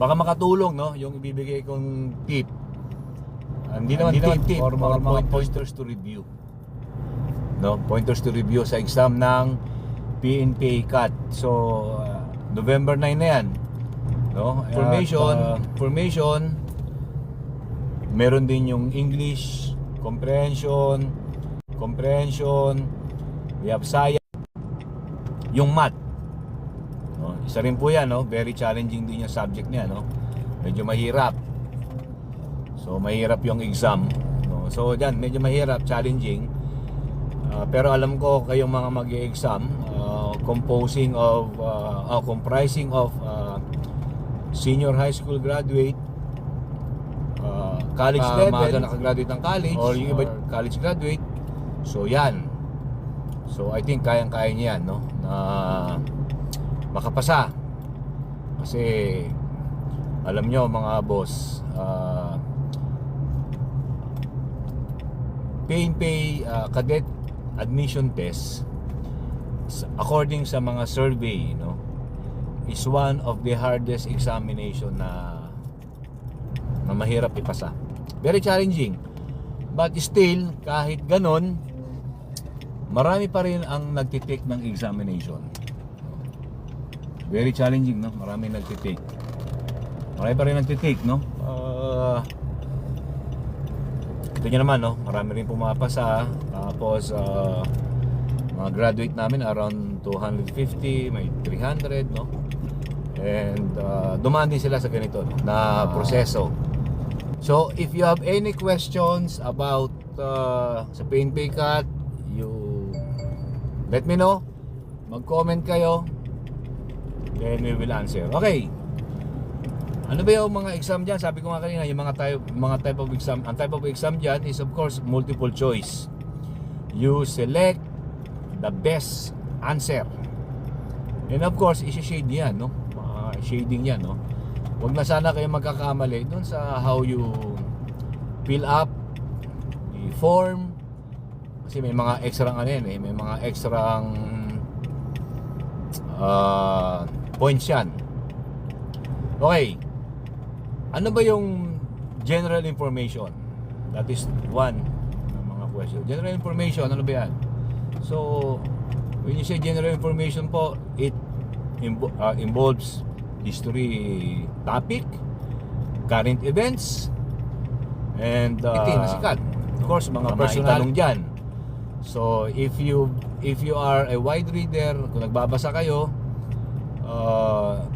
baka makatulong no yung ibibigay kong tip. Hindi naman Hindi tip, naman tip, or mga, or mga pointers to review. No, pointers to review sa exam ng PNP CAT. So ah, November 9 na 'yan. No? Formation, At, ah, formation meron din yung English comprehension, comprehension, we have science, yung math. No, isa rin po 'yan, no? Very challenging din yung subject niya, no? Medyo mahirap. So mahirap yung exam, no? So diyan, medyo mahirap, challenging. Ah, pero alam ko kayong mga mag-exam ah, composing of ah, ah, comprising of ah, senior high school graduate ah, college Ah, level mga nakagraduate ng college or yung iba college graduate so yan so I think kayang-kaya niya yan no na makapasa. Kasi alam nyo mga boss ah, pay and pay ah, cadet admission test according sa mga survey no is one of the hardest examination na na mahirap ipasa. Very challenging. But still kahit ganon marami pa rin ang nagtitake ng examination very challenging no marami nagtitake marami pa rin nagtitake no Ah, ito nyo naman, no? Marami rin pumapasa. Tapos, ah, mga graduate namin around 250, may 300, no? And uh, dumaan din sila sa ganito, no? Na proseso. So, if you have any questions about uh, sa pain pay cut, you let me know. Mag-comment kayo. Then we will answer. Okay. Ano ba yung mga exam diyan? Sabi ko nga kanina, yung mga type mga type of exam, ang type of exam diyan is of course multiple choice. You select the best answer. And of course, i-shade yan, no? Mga shading yan, no? Huwag na sana kayo magkakamali dun sa how you fill up the form. Kasi may mga extra ano yan, eh. May mga extra uh, points yan. Okay. Ano ba yung general information? That is one ng mga question. General information, ano ba yan? So, when you say general information po, it invo- uh, involves history topic, current events, and uh, Itim, sikat. Of course, mga Mga personal ital- tanong dyan. So, if you if you are a wide reader, kung nagbabasa kayo, uh,